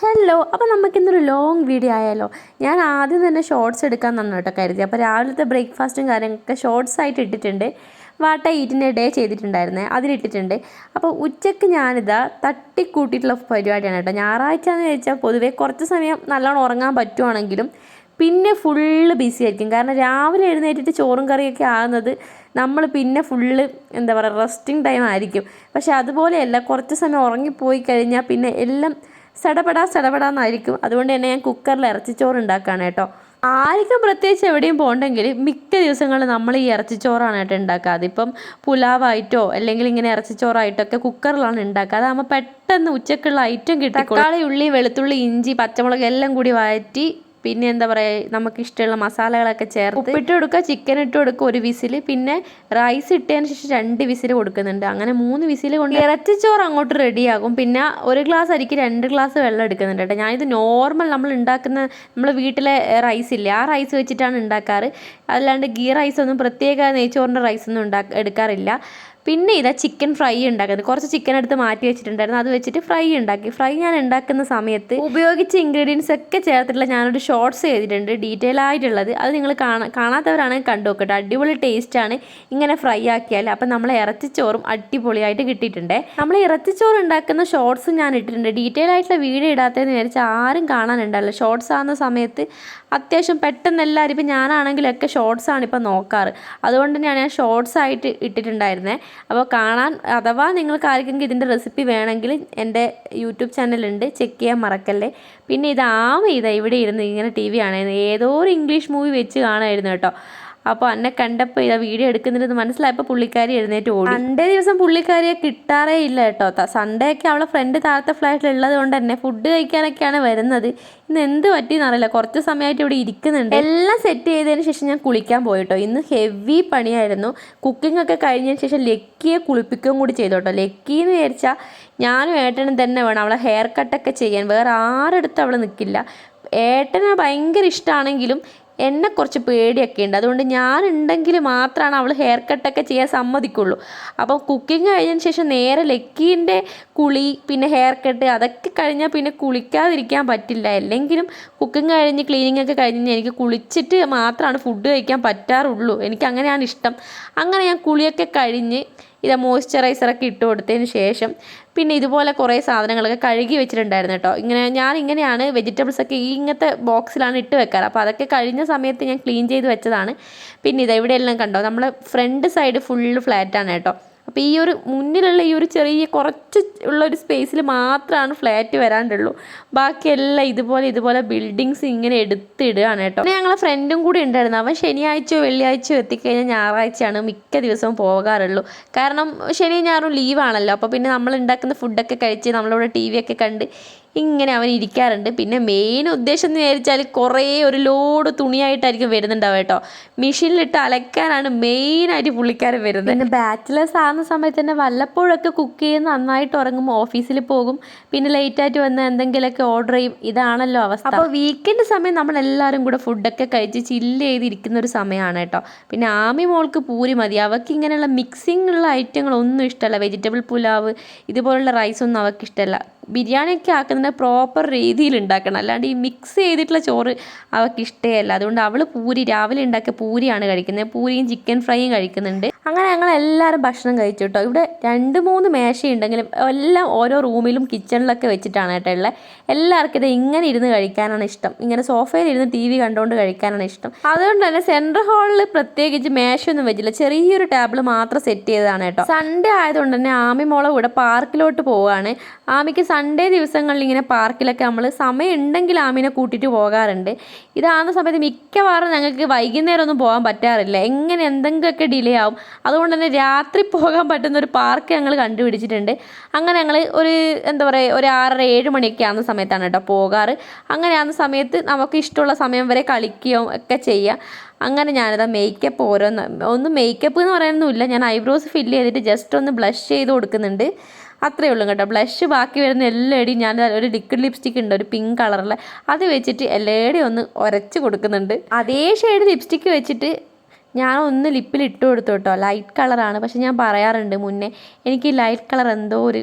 Hello അപ്പോൾ നമുക്കിന്നൊരു long video ആയാലോ? ഞാൻ ആദ്യം തന്നെ ഷോർട്സ് എടുക്കാൻ തന്നു കേട്ടോ കരുതി. അപ്പോൾ രാവിലത്തെ ബ്രേക്ക്ഫാസ്റ്റും കാര്യങ്ങളൊക്കെ ഷോർട്സ് ആയിട്ട് ഇട്ടിട്ടുണ്ട്. വാട്ട ഈറ്റിന്റെ ഡേ ചെയ്തിട്ടുണ്ടായിരുന്നേ. അതിലിട്ടിട്ടുണ്ട്. അപ്പോൾ ഉച്ചയ്ക്ക് ഞാനിതാ തട്ടിക്കൂട്ടിയിട്ടുള്ള പരിപാടിയാണ് കേട്ടോ. ഞായറാഴ്ച എന്ന് ചോദിച്ചാൽ പൊതുവേ കുറച്ച് സമയം നല്ലോണം ഉറങ്ങാൻ പറ്റുവാണെങ്കിലും പിന്നെ ഫുള്ള് ബിസി ആയിരിക്കും. കാരണം രാവിലെ എഴുന്നേറ്റിട്ട് ചോറും കറിയൊക്കെ ആകുന്നത് നമ്മൾ പിന്നെ ഫുള്ള് എന്താ പറയുക റെസ്റ്റിംഗ് ടൈം ആയിരിക്കും. പക്ഷെ അതുപോലെയല്ല കുറച്ച് സമയം ഉറങ്ങിപ്പോയി കഴിഞ്ഞാൽ പിന്നെ എല്ലാം സടപടാ സടപടാന്നായിരിക്കും. അതുകൊണ്ട് തന്നെ ഞാൻ കുക്കറിൽ ഇറച്ചിച്ചോറ് ഉണ്ടാക്കുകയാണ് കേട്ടോ. ആർക്കും പ്രത്യേകിച്ച് എവിടെയും പോകണ്ടെങ്കിൽ മിക്ക ദിവസങ്ങളിൽ നമ്മൾ ഈ ഇറച്ചിച്ചോറാണ് കേട്ടോ ഉണ്ടാക്കുക അതിപ്പം പുലാവായിട്ടോ അല്ലെങ്കിൽ ഇങ്ങനെ ഇറച്ചിച്ചോറായിട്ടൊക്കെ കുക്കറിലാണ് ഉണ്ടാക്കുക അതാകുമ്പോൾ പെട്ടെന്ന് ഉച്ചക്കുള്ള ഐറ്റം കിട്ടും തക്കാളി ഉള്ളി വെളുത്തുള്ളി ഇഞ്ചി പച്ചമുളക് എല്ലാം കൂടി വഴറ്റി പിന്നെ എന്താ പറയുക നമുക്ക് ഇഷ്ടമുള്ള മസാലകളൊക്കെ ചേർത്ത് ഉപ്പിട്ട് കൊടുക്കുക ചിക്കൻ ഇട്ട് കൊടുക്കുക ഒരു വിസിൽ പിന്നെ റൈസ് ഇട്ടതിന് ശേഷം രണ്ട് വിസിൽ കൊടുക്കുന്നുണ്ട്. അങ്ങനെ മൂന്ന് വിസിൽ കൊണ്ട് ഇറച്ചിച്ചോറ് അങ്ങോട്ട് റെഡിയാകും പിന്നെ ഒരു ഗ്ലാസ് അരിക്ക് രണ്ട് ഗ്ലാസ് വെള്ളം എടുക്കുന്നുണ്ട് കേട്ടോ. ഞാനിത് നോർമൽ നമ്മൾ ഉണ്ടാക്കുന്ന നമ്മൾ വീട്ടിലെ റൈസ് ഇല്ലേ ആ റൈസ് വെച്ചിട്ടാണ് ഉണ്ടാക്കാറ്. അല്ലാണ്ട് ഗീ റൈസ് ഒന്നും പ്രത്യേക നെയ്ച്ചോറിന്റെ റൈസ് ഒന്നും ഉണ്ടാ എടുക്കാറില്ല. പിന്നെ ഇതാ ചിക്കൻ ഫ്രൈ ഉണ്ടാക്കുന്നത്. കുറച്ച് ചിക്കൻ എടുത്ത് മാറ്റി വെച്ചിട്ടുണ്ടായിരുന്നു. അത് വെച്ചിട്ട് ഫ്രൈ ഉണ്ടാക്കി. ഫ്രൈ ഞാൻ ഉണ്ടാക്കുന്ന സമയത്ത് ഉപയോഗിച്ച ഇൻഗ്രീഡിയൻസ് ഒക്കെ ചേർത്തിട്ടുള്ള ഞാനൊരു ഷോർട്സ് ചെയ്തിട്ടുണ്ട്. ഡീറ്റെയിൽ ആയിട്ടുള്ളത്. അത് നിങ്ങൾ കാണാ കാണാത്തവരാണെങ്കിൽ കണ്ടു നോക്കട്ടെ. അടിപൊളി ടേസ്റ്റാണ് ഇങ്ങനെ ഫ്രൈ ആക്കിയാൽ അപ്പം നമ്മൾ ഇറച്ചിച്ചോറും അടിപൊളിയായിട്ട് കിട്ടിയിട്ടുണ്ട്. നമ്മൾ ഇറച്ചിച്ചോറ് ഉണ്ടാക്കുന്ന ഷോർട്സും ഞാൻ ഇട്ടിട്ടുണ്ട്. ഡീറ്റെയിൽ ആയിട്ടുള്ള വീഡിയോ ഇടാത്തതെന്ന് വിചാരിച്ചാൽ ആരും കാണാനുണ്ടല്ലോ ഷോർട്സ് ആകുന്ന സമയത്ത് അത്യാവശ്യം പെട്ടെന്ന് എല്ലാവരും ഇപ്പം ഞാനാണെങ്കിലൊക്കെ ഷോർട്സ് ആണ് ഇപ്പം നോക്കാറ്. അതുകൊണ്ട് തന്നെയാണ് ഞാൻ ഷോർട്സ് ആയിട്ട് ഇട്ടിട്ടുണ്ടായിരുന്നത് അപ്പോൾ കാണാൻ അഥവാ നിങ്ങൾക്ക് ആർക്കെങ്കിലും ഇതിന്റെ റെസിപ്പി വേണമെങ്കിൽ എന്റെ യൂട്യൂബ് ചാനലുണ്ട് ചെക്ക് ചെയ്യാൻ മറക്കല്ലേ. പിന്നെ ഇത് ആമ ഇതാ ഇവിടെ ഇരുന്ന് ഇങ്ങനെ ടി വി ആണായിരുന്നു ഏതോ ഒരു ഇംഗ്ലീഷ് മൂവി വെച്ച് കാണായിരുന്നു കേട്ടോ. അപ്പോൾ എന്നെ കണ്ടപ്പോൾ ഇതാ വീഡിയോ എടുക്കുന്നുണ്ടെന്ന് മനസ്സിലായപ്പോൾ പുള്ളിക്കാരി എഴുന്നേറ്റ് ഓടി. സൺഡേ ദിവസം പുള്ളിക്കാരിയെ കിട്ടാറേ ഇല്ല കേട്ടോ. സൺഡേ ഒക്കെ അവളെ ഫ്രണ്ട് താഴത്തെ ഫ്ലാറ്റിൽ ഉള്ളത് കൊണ്ട് തന്നെ ഫുഡ് കഴിക്കാനൊക്കെയാണ് വരുന്നത്. ഇന്ന് എന്ത് പറ്റിയെന്നറിയില്ല കുറച്ച് സമയമായിട്ട് ഇവിടെ ഇരിക്കുന്നുണ്ട്. എല്ലാം സെറ്റ് ചെയ്തതിന് ശേഷം ഞാൻ കുളിക്കാൻ പോയിട്ടോ. ഇന്ന് ഹെവി പണിയായിരുന്നു. കുക്കിംഗ് ഒക്കെ കഴിഞ്ഞതിന് ശേഷം ലക്കിയെ കുളിപ്പിക്കുകയും കൂടി ചെയ്തു കേട്ടോ ലക്കി എന്ന് വിചാരിച്ചാൽ ഞാനും ഏട്ടനും തന്നെ വേണം അവളെ ഹെയർ കട്ടൊക്കെ ചെയ്യാൻ. വേറെ ആരെടുത്തും അവൾ നിൽക്കില്ല ഏട്ടന് ഭയങ്കര ഇഷ്ടമാണെങ്കിലും എന്നെ കുറച്ച് പേടിയൊക്കെ ഉണ്ട്. അതുകൊണ്ട് ഞാൻ ഉണ്ടെങ്കിൽ മാത്രമാണ് അവൾ ഹെയർ കട്ടൊക്കെ ചെയ്യാൻ സമ്മതിക്കുള്ളൂ. അപ്പോൾ കുക്കിംഗ് കഴിഞ്ഞതിന് ശേഷം നേരെ ലക്കീന്റെ കുളി പിന്നെ ഹെയർ കട്ട് അതൊക്കെ കഴിഞ്ഞാൽ പിന്നെ കുളിക്കാതിരിക്കാൻ പറ്റില്ല. അല്ലെങ്കിലും കുക്കിംഗ് കഴിഞ്ഞ് ക്ലീനിങ് ഒക്കെ കഴിഞ്ഞ് എനിക്ക് കുളിച്ചിട്ട് മാത്രമാണ് ഫുഡ് കഴിക്കാൻ പറ്റാറുള്ളൂ. എനിക്ക് അങ്ങനെയാണ് ഇഷ്ടം. അങ്ങനെ ഞാൻ കുളിയൊക്കെ കഴിഞ്ഞ് ഇത് മോയ്സ്ചറൈസറൊക്കെ ഇട്ട് കൊടുത്തതിന് ശേഷം പിന്നെ ഇതുപോലെ കുറേ സാധനങ്ങളൊക്കെ കഴുകി വെച്ചിട്ടുണ്ടായിരുന്നു കേട്ടോ. ഇങ്ങനെ ഞാൻ ഇങ്ങനെയാണ് വെജിറ്റബിൾസ് ഒക്കെ ഈ ഇങ്ങനത്തെ ബോക്സിലാണ് ഇട്ട് വെക്കാറ്. അപ്പോൾ അതൊക്കെ കഴിഞ്ഞ സമയത്ത് ഞാൻ ക്ലീൻ ചെയ്ത് വെച്ചതാണ്. പിന്നെ ഇത് എവിടെയെല്ലാം കണ്ടോ? നമ്മൾ ഫ്രണ്ട് സൈഡ് ഫുള്ള് ഫ്ലാറ്റാണ് കേട്ടോ. അപ്പോൾ ഈ ഒരു മുന്നിലുള്ള ഈ ഒരു ചെറിയ കുറച്ച് ഉള്ള ഒരു സ്പേസിൽ മാത്രമാണ് ഫ്ലാറ്റ് വരാണ്ടുള്ളൂ. ബാക്കിയെല്ലാം ഇതുപോലെ ഇതുപോലെ ബിൽഡിങ്സ് ഇങ്ങനെ എടുത്തിടുകയാണ് കേട്ടോ. പിന്നെ ഞങ്ങളെ ഫ്രണ്ടും കൂടി ഉണ്ടായിരുന്നു. അവൻ ശനിയാഴ്ചയോ വെള്ളിയാഴ്ചയോ എത്തിക്കഴിഞ്ഞാൽ ഞായറാഴ്ചയാണ് മിക്ക ദിവസവും പോകാറുള്ളൂ. കാരണം ശനി ഞായറും ലീവാണല്ലോ അപ്പോൾ പിന്നെ നമ്മൾ ഉണ്ടാക്കുന്ന ഫുഡൊക്കെ കഴിച്ച് നമ്മളിവിടെ ടി വി ഒക്കെ കണ്ട് ഇങ്ങനെ അവൻ ഇരിക്കാറുണ്ട്. പിന്നെ മെയിൻ ഉദ്ദേശം എന്ന് വിചാരിച്ചാൽ കുറേ ഒരു ലോഡ് തുണിയായിട്ടായിരിക്കും വരുന്നുണ്ടാവുക കേട്ടോ. മെഷീനിലിട്ട് അലക്കാനാണ് മെയിനായിട്ട് പുള്ളിക്കാരൻ വരുന്നത്. പിന്നെ ബാച്ചിലേഴ്സ് ആകുന്ന സമയത്ത് തന്നെ വല്ലപ്പോഴൊക്കെ കുക്ക് ചെയ്ത് നന്നായിട്ട് ഉറങ്ങും ഓഫീസിൽ പോകും. പിന്നെ ലേറ്റായിട്ട് വന്ന് എന്തെങ്കിലുമൊക്കെ ഓർഡർ ചെയ്യും. ഇതാണല്ലോ അവസ്ഥ. അപ്പോൾ വീക്കെൻഡ് സമയം നമ്മളെല്ലാവരും കൂടെ ഫുഡൊക്കെ കഴിച്ച് ചില്ല് ചെയ്തിരിക്കുന്ന ഒരു സമയമാണ് കേട്ടോ. പിന്നെ ആമി മോൾക്ക് പൂരി മതി. അവൾക്ക് ഇങ്ങനെയുള്ള മിക്സിംഗ് ഉള്ള ഐറ്റങ്ങളൊന്നും ഇഷ്ടമല്ല. വെജിറ്റബിൾ പുലാവ് ഇതുപോലുള്ള റൈസൊന്നും അവൾക്ക് ഇഷ്ടമല്ല. ബിരിയാണിയൊക്കെ ആക്കുന്നത് പ്രോപ്പർ രീതിയിൽ ഉണ്ടാക്കണം. അല്ലാണ്ട് ഈ മിക്സ് ചെയ്തിട്ടുള്ള ചോറ് അവൾക്ക് ഇഷ്ടമല്ല അതുകൊണ്ട് അവൾ പൂരി രാവിലെ ഉണ്ടാക്കിയ പൂരിയാണ് കഴിക്കുന്നത്. പൂരിയും ചിക്കൻ ഫ്രൈയും കഴിക്കുന്നുണ്ട്. അങ്ങനെ ഞങ്ങൾ എല്ലാവരും ഭക്ഷണം കഴിച്ചു കേട്ടോ ഇവിടെ രണ്ട് മൂന്ന് മേശയുണ്ടെങ്കിലും എല്ലാം ഓരോ റൂമിലും കിച്ചണിലൊക്കെ വെച്ചിട്ടാണ് കേട്ടോ ഉള്ളത്. എല്ലാവർക്കും ഇത് ഇങ്ങനെ ഇരുന്ന് കഴിക്കാനാണ് ഇഷ്ടം. ഇങ്ങനെ സോഫയിൽ ഇരുന്ന് ടി വി കണ്ടുകൊണ്ട് കഴിക്കാനാണ് ഇഷ്ടം. അതുകൊണ്ട് തന്നെ സെൻട്രൽ ഹാളിൽ പ്രത്യേകിച്ച് മേശയൊന്നും വെച്ചില്ല. ചെറിയൊരു ടേബിൾ മാത്രം സെറ്റ് ചെയ്തതാണ് കേട്ടോ. സൺഡേ ആയതുകൊണ്ട് തന്നെ ആമി മോളെ കൂടെ പാർക്കിലോട്ട് പോവുകയാണ് ആമിക്ക് സൺഡേ ദിവസങ്ങളിൽ ഇങ്ങനെ പാർക്കിലൊക്കെ നമ്മൾ സമയം ഉണ്ടെങ്കിൽ ആമിനെ കൂട്ടിയിട്ട് പോകാറുണ്ട്. ഇതാകുന്ന സമയത്ത് മിക്കവാറും ഞങ്ങൾക്ക് വൈകുന്നേരം ഒന്നും പോകാൻ പറ്റാറില്ല. എങ്ങനെ എന്തെങ്കിലുമൊക്കെ ഡിലേ ആവും. അതുകൊണ്ട് തന്നെ രാത്രി പോകാൻ പറ്റുന്ന ഒരു പാർക്ക് ഞങ്ങൾ കണ്ടുപിടിച്ചിട്ടുണ്ട്. അങ്ങനെ ഞങ്ങൾ ഒരു എന്താ പറയുക ഒരു ആറര ഏഴ് മണിയൊക്കെ ആകുന്ന സമയത്താണ് കേട്ടോ പോകാറ്. അങ്ങനെ ആകുന്ന സമയത്ത് നമുക്ക് ഇഷ്ടമുള്ള സമയം വരെ കളിക്കുകയോ ഒക്കെ ചെയ്യാം. അങ്ങനെ ഞാനിതാ മേക്കപ്പ് ഓരോന്ന് ഒന്നും മേക്കപ്പ് എന്ന് പറയാനൊന്നുമില്ല. ഞാൻ ഐബ്രോസ് ഫില്ല് ചെയ്തിട്ട് ജസ്റ്റ് ഒന്ന് ബ്ലഷ് ചെയ്ത് കൊടുക്കുന്നുണ്ട്. അത്രയേ ഉള്ളൂ കേട്ടോ. ബ്ലഷ് ബാക്കി വരുന്ന എല്ലായിടെയും ഞാൻ ഒരു ലിക്വിഡ് ലിപ്സ്റ്റിക് ഉണ്ട് ഒരു പിങ്ക് കളറിൽ അത് വെച്ചിട്ട് എല്ലായിടെയും ഒന്ന് ഉരച്ച് കൊടുക്കുന്നുണ്ട്. അതേ ഷെയ്ഡ് ലിപ്സ്റ്റിക് വെച്ചിട്ട് ഞാൻ ഒന്ന് ലിപ്പിൽ ഇട്ട് കൊടുത്തു കേട്ടോ. ലൈറ്റ് കളറാണ് പക്ഷെ ഞാൻ പറയാറുണ്ട് മുന്നേ എനിക്ക് ലൈറ്റ് കളർ എന്തോ ഒരു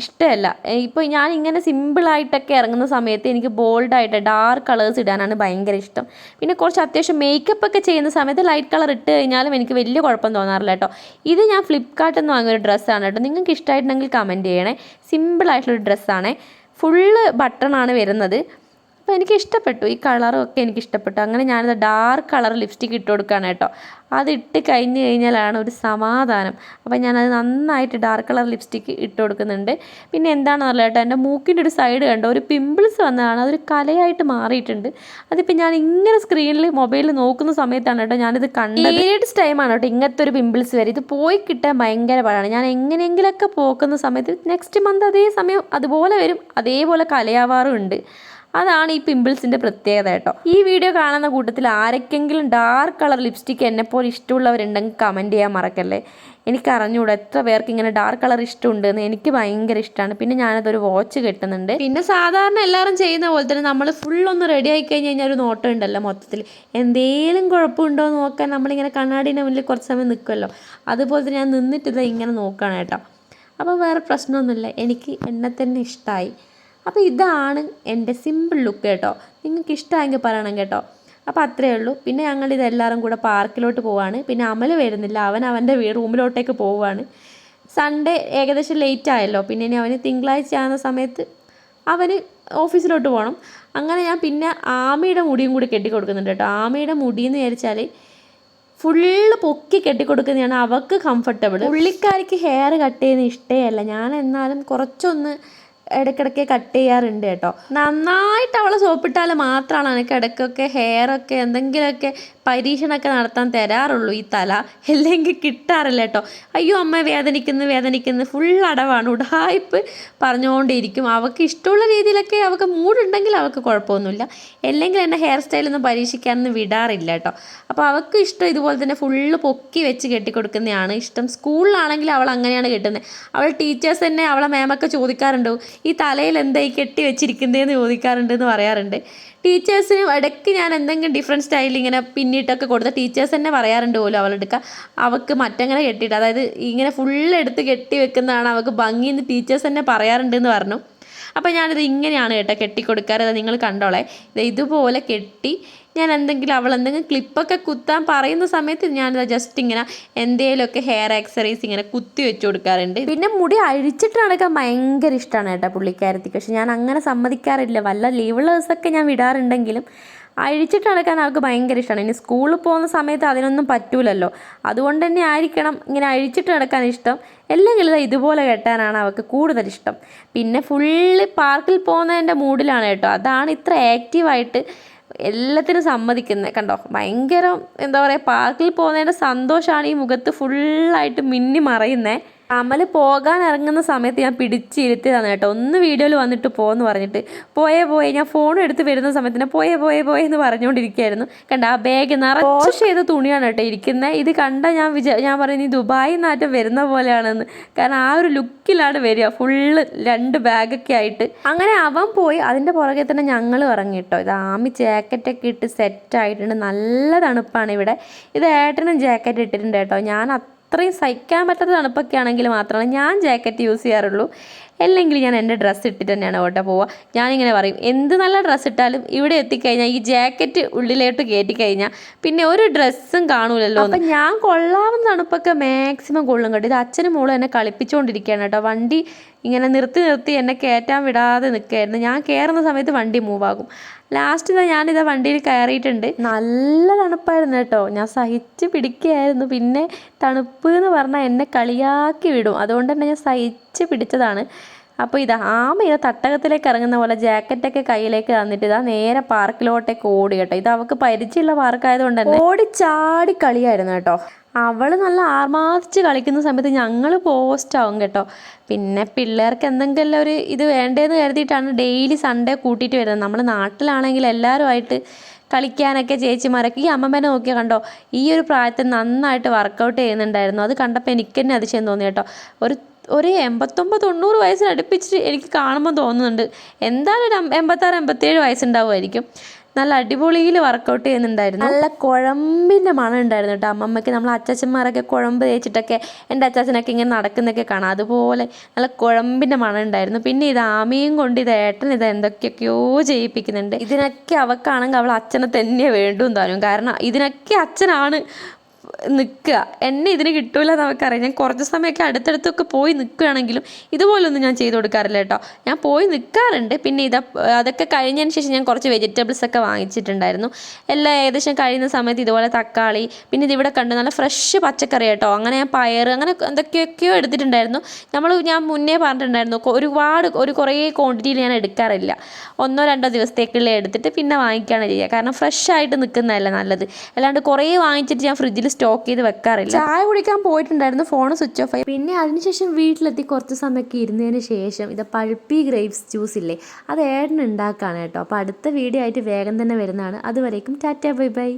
ഇഷ്ടമല്ല. ഇപ്പോൾ ഞാൻ ഇങ്ങനെ സിമ്പിളായിട്ടൊക്കെ ഇറങ്ങുന്ന സമയത്ത് എനിക്ക് ബോൾഡായിട്ട് ഡാർക്ക് കളേഴ്സ് ഇടാനാണ് ഭയങ്കര ഇഷ്ടം. പിന്നെ കുറച്ച് അത്യാവശ്യം മേക്കപ്പ് ഒക്കെ ചെയ്യുന്ന സമയത്ത് ലൈറ്റ് കളർ ഇട്ട് കഴിഞ്ഞാലും എനിക്ക് വലിയ കുഴപ്പം തോന്നാറില്ല കേട്ടോ ഇത് ഞാൻ ഫ്ലിപ്കാർട്ടിൽ നിന്ന് വാങ്ങിയ ഒരു ഡ്രസ്സാണ് കേട്ടോ നിങ്ങൾക്ക് ഇഷ്ടമായിട്ടുണ്ടെങ്കിൽ കമന്റ് ചെയ്യണേ. സിമ്പിളായിട്ടുള്ളൊരു ഡ്രസ്സാണ് ഫുള്ള് ബട്ടണാണ് വരുന്നത്. അപ്പോൾ എനിക്ക് ഇഷ്ടപ്പെട്ടു ഈ കളറും ഒക്കെ എനിക്ക് ഇഷ്ടപ്പെട്ടു അങ്ങനെ ഞാനത് ഡാർക്ക് കളർ ലിപ്സ്റ്റിക്ക് ഇട്ട് കൊടുക്കുകയാണ് കേട്ടോ. അത് ഇട്ട് കഴിഞ്ഞ് കഴിഞ്ഞാലാണ് ഒരു സമാധാനം. അപ്പോൾ ഞാനത് നന്നായിട്ട് ഡാർക്ക് കളർ ലിപ്സ്റ്റിക്ക് ഇട്ട് കൊടുക്കുന്നുണ്ട്. പിന്നെ എന്താണെന്നല്ല കേട്ടോ. എന്റെ മൂക്കിന്റെ ഒരു സൈഡ് കണ്ടോ? ഒരു പിമ്പിൾസ് വന്നതാണ്. അതൊരു കലയായിട്ട് മാറിയിട്ടുണ്ട്. അതിപ്പോൾ ഞാൻ ഇങ്ങനെ സ്ക്രീനിൽ മൊബൈലിൽ നോക്കുന്ന സമയത്താണ് കേട്ടോ ഞാനിത് കണ്ടത്. പീരിയഡ്സ് ടൈമാണ് കേട്ടോ ഇങ്ങനത്തെ ഒരു പിമ്പിൾസ് വരെ. ഇത് പോയി കിട്ടാൻ ഭയങ്കര പാടാണ്. ഞാൻ എങ്ങനെയെങ്കിലൊക്കെ പോക്കുന്ന സമയത്ത് നെക്സ്റ്റ് മന്ത് അതേ സമയം അതുപോലെ വരും. അതേപോലെ കലയാവാറും ഉണ്ട്. അതാണ് ഈ പിമ്പിൾസിന്റെ പ്രത്യേകത കേട്ടോ. ഈ വീഡിയോ കാണുന്ന കൂട്ടത്തിൽ ആരൊക്കെങ്കിലും ഡാർക്ക് കളർ ലിപ്സ്റ്റിക്ക് എന്നെപ്പോലെ ഇഷ്ടമുള്ളവരുണ്ടെങ്കിൽ കമന്റ് ചെയ്യാൻ മറക്കല്ലേ. എനിക്ക് അറിഞ്ഞൂടാ എത്ര പേർക്ക് ഇങ്ങനെ ഡാർക്ക് കളർ ഇഷ്ടമുണ്ടെന്ന് എനിക്ക് ഭയങ്കര ഇഷ്ടമാണ്. പിന്നെ ഞാനതൊരു വാച്ച് കെട്ടുന്നുണ്ട്. പിന്നെ സാധാരണ എല്ലാവരും ചെയ്യുന്ന പോലെ തന്നെ നമ്മൾ ഫുൾ ഒന്ന് റെഡി ആയി കഴിഞ്ഞ് കഴിഞ്ഞാൽ ഒരു നോട്ടം ഉണ്ടല്ലോ മൊത്തത്തിൽ. എന്തേലും കുഴപ്പമുണ്ടോ എന്ന് നോക്കാൻ നമ്മളിങ്ങനെ കണ്ണാടിന്റെ മുന്നിൽ കുറച്ച് സമയം നിൽക്കുമല്ലോ അതുപോലെ തന്നെ ഞാൻ നിന്നിട്ട് ഇങ്ങനെ നോക്കുകയാണ് കേട്ടോ. അപ്പോൾ വേറെ പ്രശ്നമൊന്നുമില്ല. എനിക്ക് എന്നെ തന്നെ ഇഷ്ടമായി അപ്പോൾ ഇതാണ് എന്റെ സിമ്പിൾ ലുക്ക് കേട്ടോ. നിങ്ങൾക്ക് ഇഷ്ടമായെങ്കിൽ പറയണം കേട്ടോ. അപ്പോൾ അത്രയേ ഉള്ളൂ. പിന്നെ ഞങ്ങൾ ഇതെല്ലാവരും കൂടെ പാർക്കിലോട്ട് പോവാണ്. പിന്നെ അമൽ വരുന്നില്ല. അവൻ അവന്റെ റൂമിലോട്ടേക്ക് പോവുകയാണ് സൺഡേ ഏകദേശം ലേറ്റ് ആയല്ലോ. പിന്നെ ഇനി അവന് തിങ്കളാഴ്ച ആകുന്ന സമയത്ത് അവന് ഓഫീസിലോട്ട് പോകണം അങ്ങനെ ഞാൻ പിന്നെ ആമയുടെ മുടിയും കൂടി കെട്ടിക്കൊടുക്കുന്നുണ്ട് കേട്ടോ. ആമയുടെ മുടി എന്ന് വിചാരിച്ചാൽ ഫുള്ള് പൊക്കി കെട്ടിക്കൊടുക്കുന്നതാണ് അവൾക്ക് കംഫർട്ടബിൾ പുള്ളിക്കാരിക്ക് ഹെയർ കട്ട് ചെയ്യുന്ന ഇഷ്ടമല്ല ഞാൻ എന്നാലും കുറച്ചൊന്ന് ഇടയ്ക്കിടയ്ക്ക് കട്ട് ചെയ്യാറുണ്ട് കേട്ടോ. നന്നായിട്ട് അവൾ സോപ്പിട്ടാൽ മാത്രമാണ് എനിക്ക് ഇടയ്ക്കൊക്കെ ഹെയറൊക്കെ എന്തെങ്കിലുമൊക്കെ പരീക്ഷണമൊക്കെ നടത്താൻ തരാറുള്ളൂ ഈ തല. അല്ലെങ്കിൽ കിട്ടാറില്ല കേട്ടോ അയ്യോ അമ്മ വേദനിക്കുന്നു വേദനിക്കുന്നു. ഫുൾ അടവാണ്. ഉടായ്പ് പറഞ്ഞുകൊണ്ടിരിക്കും അവൾക്ക് ഇഷ്ടമുള്ള രീതിയിലൊക്കെ അവൾക്ക് മൂടുണ്ടെങ്കിൽ അവൾക്ക് കുഴപ്പമൊന്നുമില്ല. അല്ലെങ്കിൽ എന്നെ ഹെയർ സ്റ്റൈലൊന്നും പരീക്ഷിക്കാനൊന്നും വിടാറില്ല കേട്ടോ അപ്പോൾ അവൾക്ക് ഇഷ്ടം ഇതുപോലെ തന്നെ ഫുള്ള് പൊക്കി വെച്ച് കെട്ടിക്കൊടുക്കുന്നതാണ് ഇഷ്ടം. സ്കൂളിലാണെങ്കിൽ അവൾ അങ്ങനെയാണ് കെട്ടുന്നത്. അവൾ ടീച്ചേഴ്സ് തന്നെ അവളെ മാമൊക്കെ ചോദിക്കാറുണ്ട്. ഈ തലയിൽ എന്തായി കെട്ടി വെച്ചിരിക്കുന്നതെന്ന് ചോദിക്കാറുണ്ട് എന്ന് പറയാറുണ്ട്. ടീച്ചേഴ്സിനും ഇടയ്ക്ക് ഞാൻ എന്തെങ്കിലും ഡിഫറെന്റ് സ്റ്റൈലിൽ ഇങ്ങനെ പിന്നിട്ടൊക്കെ കൊടുത്ത ടീച്ചേഴ്സ് തന്നെ പറയാറുണ്ട് പോലും അവളെടുക്കുക അവൾക്ക് മറ്റങ്ങനെ കെട്ടിയിട്ട് അതായത് ഇങ്ങനെ ഫുള്ള് എടുത്ത് കെട്ടി വെക്കുന്നതാണ് അവൾക്ക് ഭംഗിയെന്ന് ടീച്ചേഴ്സ് തന്നെ പറയാറുണ്ട് എന്ന് പറഞ്ഞു. അപ്പോൾ ഞാനിത് ഇങ്ങനെയാണ് കേട്ടോ കെട്ടിക്കൊടുക്കാറ്. അത് നിങ്ങൾ കണ്ടോളെ. ഇത് ഇതുപോലെ കെട്ടി ഞാൻ എന്തെങ്കിലും അവൾ എന്തെങ്കിലും ക്ലിപ്പൊക്കെ കുത്താൻ പറയുന്ന സമയത്ത് ഞാനിത് ജസ്റ്റ് ഇങ്ങനെ എന്തെങ്കിലുമൊക്കെ ഹെയർ ആക്സറീസ് ഇങ്ങനെ കുത്തി വെച്ച് കൊടുക്കാറുണ്ട്. പിന്നെ മുടി അഴിച്ചിട്ട് നടക്കാൻ ഭയങ്കര ഇഷ്ടമാണ് കേട്ടോ പുള്ളിക്കാരത്തിക്ക്. പക്ഷെ ഞാൻ അങ്ങനെ സമ്മതിക്കാറില്ല. വല്ല ലീവുള്ള ദിവസമൊക്കെ ഞാൻ വിടാറുണ്ടെങ്കിലും അഴിച്ചിട്ട് നടക്കാൻ അവൾക്ക് ഭയങ്കര ഇഷ്ടമാണ് ഇനി സ്കൂളിൽ പോകുന്ന സമയത്ത് അതിനൊന്നും പറ്റൂലല്ലോ. അതുകൊണ്ട് തന്നെ ആയിരിക്കണം ഇങ്ങനെ അഴിച്ചിട്ട് നടക്കാൻ ഇഷ്ടം. അല്ലെങ്കിൽ ഇതാ ഇതുപോലെ കെട്ടാനാണ് അവൾക്ക് കൂടുതൽ ഇഷ്ടം. പിന്നെ ഫുള്ള് പാർക്കിൽ പോകുന്നതിന്റെ മൂഡിലാണ് കേട്ടോ. അതാണ് ഇത്ര ആക്റ്റീവായിട്ട് എല്ലാത്തിനും സമ്മതിക്കുന്നത് കണ്ടോ? ഭയങ്കര എന്താ പറയുക പാർക്കിൽ പോകുന്നതിന്റെ സന്തോഷമാണ് ഈ മുഖത്ത് ഫുള്ളായിട്ട് മിന്നി മറയുന്നത് അമൽ പോകാൻ ഇറങ്ങുന്ന സമയത്ത് ഞാൻ പിടിച്ചിരുത്തിയതാണ് കേട്ടോ. ഒന്ന് വീഡിയോയിൽ വന്നിട്ട് പോന്ന് പറഞ്ഞിട്ട്. പോയേ പോയേ ഞാൻ ഫോൺ എടുത്ത് വരുന്ന സമയത്തിന് പോയേ പോയേ പോയേ എന്ന് പറഞ്ഞുകൊണ്ടിരിക്കുകയായിരുന്നു. കണ്ട ആ ബാഗ് നിറച്ച് വാഷ് ചെയ്ത തുണിയാണ് കേട്ടോ ഇരിക്കുന്നത് ഇത് കണ്ട ഞാൻ വിചാ ഞാൻ പറയുന്നത് ഈ ദുബായിൽ നിന്നാറ്റം വരുന്ന പോലെയാണെന്ന്. കാരണം ആ ഒരു ലുക്കിലാണ് വരിക. ഫുള്ള് രണ്ട് ബാഗൊക്കെ ആയിട്ട്. അങ്ങനെ അവൻ പോയി. അതിന്റെ പുറകെ തന്നെ ഞങ്ങൾ ഇറങ്ങി കേട്ടോ. ഇത് ആമി ജാക്കറ്റൊക്കെ ഇട്ട് സെറ്റ് ആയിട്ടുണ്ട്. നല്ല തണുപ്പാണ് ഇവിടെ. ഇത് ഏട്ടനും ജാക്കറ്റ് ഇട്ടിട്ടുണ്ട് കേട്ടോ. ഞാൻ അത്രയും സഹിക്കാൻ പറ്റാത്ത തണുപ്പൊക്കെ ആണെങ്കിൽ മാത്രമാണ് ഞാൻ ജാക്കറ്റ് യൂസ് ചെയ്യാറുള്ളൂ. അല്ലെങ്കിൽ ഞാൻ എന്റെ ഡ്രസ്സ് ഇട്ടിട്ട് തന്നെയാണ് ഓട്ടോ പോവുക. ഞാനിങ്ങനെ പറയും എന്ത് നല്ല ഡ്രസ്സ് ഇട്ടാലും ഇവിടെ എത്തിക്കഴിഞ്ഞാൽ ഈ ജാക്കറ്റ് ഉള്ളിലോട്ട് കയറ്റി കഴിഞ്ഞാൽ പിന്നെ ഒരു ഡ്രസ്സും കാണൂലല്ലോ അപ്പം ഞാൻ കൊള്ളാവുന്ന തണുപ്പൊക്കെ മാക്സിമം കൊള്ളും കേട്ടോ ഇത് അച്ഛനും മോളും എന്നെ കളിപ്പിച്ചുകൊണ്ടിരിക്കുകയാണ് കേട്ടോ. വണ്ടി ഇങ്ങനെ നിർത്തി നിർത്തി എന്നെ കയറ്റാൻ വിടാതെ നിൽക്കുകയായിരുന്നു. ഞാൻ കയറുന്ന സമയത്ത് വണ്ടി മൂവാകും ലാസ്റ്റ് ഇതാ ഞാനിതാ വണ്ടിയിൽ കയറിയിട്ടുണ്ട്. നല്ല തണുപ്പായിരുന്നു കേട്ടോ. ഞാൻ സഹിച്ച് പിടിക്കുകയായിരുന്നു. പിന്നെ തണുപ്പ് എന്ന് പറഞ്ഞാൽ എന്നെ കളിയാക്കി വിടും. അതുകൊണ്ട് തന്നെ ഞാൻ സഹിച്ച് പിടിച്ചതാണ്. അപ്പോൾ ഇത് ആമ ഇത് തട്ടകത്തിലേക്ക് ഇറങ്ങുന്ന പോലെ ജാക്കറ്റൊക്കെ കയ്യിലേക്ക് തന്നിട്ട് ഇതാ നേരെ പാർക്കിലോട്ടേക്ക് ഓടി കേട്ടോ. ഇത് അവൾക്ക് പരിചയമുള്ള പാർക്കായതുകൊണ്ട് തന്നെ ഓടി ചാടി കളിയായിരുന്നു കേട്ടോ. അവൾ നല്ല ആർമാദിച്ച് കളിക്കുന്ന സമയത്ത് ഞങ്ങൾ പോസ്റ്റ് ആവും കേട്ടോ. പിന്നെ പിള്ളേർക്ക് എന്തെങ്കിലും ഒരു ഇത് വേണ്ടതെന്ന് കരുതിയിട്ടാണ് ഡെയിലി സൺഡേ കൂട്ടിയിട്ട് വരുന്നത്. നമ്മൾ നാട്ടിലാണെങ്കിൽ എല്ലാവരുമായിട്ട് കളിക്കാനൊക്കെ ചേച്ചിമാരൊക്കെ ഈ അമ്മമ്മേനെ നോക്കിയാൽ കണ്ടോ ഈ ഒരു പ്രായത്തിൽ നന്നായിട്ട് വർക്കൗട്ട് ചെയ്യുന്നുണ്ടായിരുന്നു. അത് കണ്ടപ്പോൾ എനിക്ക് തന്നെ അതിശയം തോന്നി കേട്ടോ. ഒരു ഒരു എൺപത്തൊമ്പത് തൊണ്ണൂറ് വയസ്സിന് അടുപ്പിച്ചിട്ട് എനിക്ക് കാണുമ്പോൾ തോന്നുന്നുണ്ട്. എന്തായാലും ഒരു എൺപത്താറ് എൺപത്തേഴ് വയസ്സുണ്ടാവുമായിരിക്കും. നല്ല അടിപൊളിയിൽ വർക്കൗട്ട് ചെയ്യുന്നുണ്ടായിരുന്നു. നല്ല കുഴമ്പിന്റെ മണം ഉണ്ടായിരുന്നു കേട്ടോ അമ്മമ്മയ്ക്ക്. നമ്മൾ അച്ചാച്ചന്മാരൊക്കെ കുഴമ്പ് തേച്ചിട്ടൊക്കെ എന്റെ അച്ചാച്ചനൊക്കെ ഇങ്ങനെ നടക്കുന്നൊക്കെ കാണാം. അതുപോലെ നല്ല കുഴമ്പിന്റെ മണം ഉണ്ടായിരുന്നു. പിന്നെ ഇത് ആമയും കൊണ്ട് ഇത് ഏട്ടൻ ഇത് എന്തൊക്കെയൊക്കെയോ ചെയ്യിപ്പിക്കുന്നുണ്ട്. ഇതിനൊക്കെ അവക്കാണെങ്കിൽ അവൾ അച്ഛനെ തന്നെ വേണ്ടും താനും കാരണം ഇതിനൊക്കെ അച്ഛനാണ് നിൽക്കുക. എന്നെ ഇതിന് കിട്ടൂല നമുക്കറിയാം ഞാൻ കുറച്ച് സമയമൊക്കെ അടുത്തടുത്തൊക്കെ പോയി നിൽക്കുകയാണെങ്കിലും ഇതുപോലൊന്നും ഞാൻ ചെയ്ത് കൊടുക്കാറില്ല കേട്ടോ. ഞാൻ പോയി നിൽക്കാറുണ്ട്. പിന്നെ ഇത് അതൊക്കെ കഴിഞ്ഞതിന് ശേഷം ഞാൻ കുറച്ച് വെജിറ്റബിൾസ് ഒക്കെ വാങ്ങിച്ചിട്ടുണ്ടായിരുന്നു. എല്ലാം ഏകദേശം കഴിയുന്ന സമയത്ത് ഇതുപോലെ തക്കാളി പിന്നെ ഇതിവിടെ കണ്ടു നല്ല ഫ്രഷ് പച്ചക്കറി കേട്ടോ. അങ്ങനെ ഞാൻ പയർ അങ്ങനെ എന്തൊക്കെയൊക്കെയോ എടുത്തിട്ടുണ്ടായിരുന്നു. നമ്മൾ ഞാൻ മുന്നേ പറഞ്ഞിട്ടുണ്ടായിരുന്നു ഒരുപാട് ഒരു കുറേ ക്വാണ്ടിറ്റിയിൽ ഞാൻ എടുക്കാറില്ല. ഒന്നോ രണ്ടോ ദിവസത്തേക്കുള്ള എടുത്തിട്ട് പിന്നെ വാങ്ങിക്കുകയാണ് ചെയ്യുക. കാരണം ഫ്രഷ് ആയിട്ട് നിൽക്കുന്നതല്ല നല്ലത്. അല്ലാണ്ട് കുറേ വാങ്ങിച്ചിട്ട് ഞാൻ ഫ്രിഡ്ജിൽ സ്റ്റോക്ക് ചെയ്ത് വെക്കാറില്ല. ചായ കുടിക്കാൻ പോയിട്ടുണ്ടായിരുന്നു ഫോൺ സ്വിച്ച് ഓഫ് ആയി. പിന്നെ അതിനുശേഷം വീട്ടിലെത്തി കുറച്ച് സമയമൊക്കെ ഇരുന്നതിന് ശേഷം ഇത് പഴുപ്പി ഗ്രേപ്സ് ജ്യൂസ് ഇല്ലേ അത് ഏടനുണ്ടാക്കാണ് കേട്ടോ. അപ്പോൾ അടുത്ത വീഡിയോ ആയിട്ട് വേഗം തന്നെ വരുന്നതാണ്. അതുവരേക്കും ടാറ്റ ബൈ ബൈ.